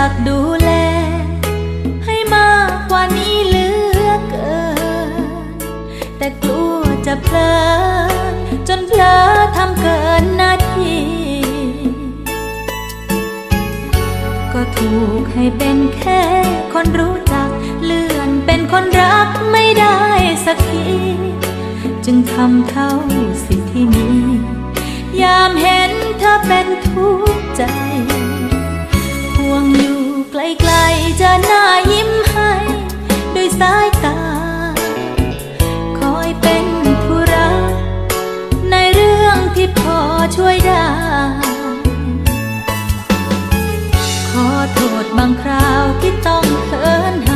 ากดูแล ให้มากกว่านี้เหลือเกิน แต่กลัวจะเพลินจนเพลอทำเกินหน้าที่ ก็ถูกให้เป็นแค่คนรู้จัก เลื่อนเป็นคนรักไม่ได้สักที จึงทำเท่าสิที่มี ยามเห็นเธอ พอช่วยได้ ขอโทษบางคราวที่ต้องเขินหา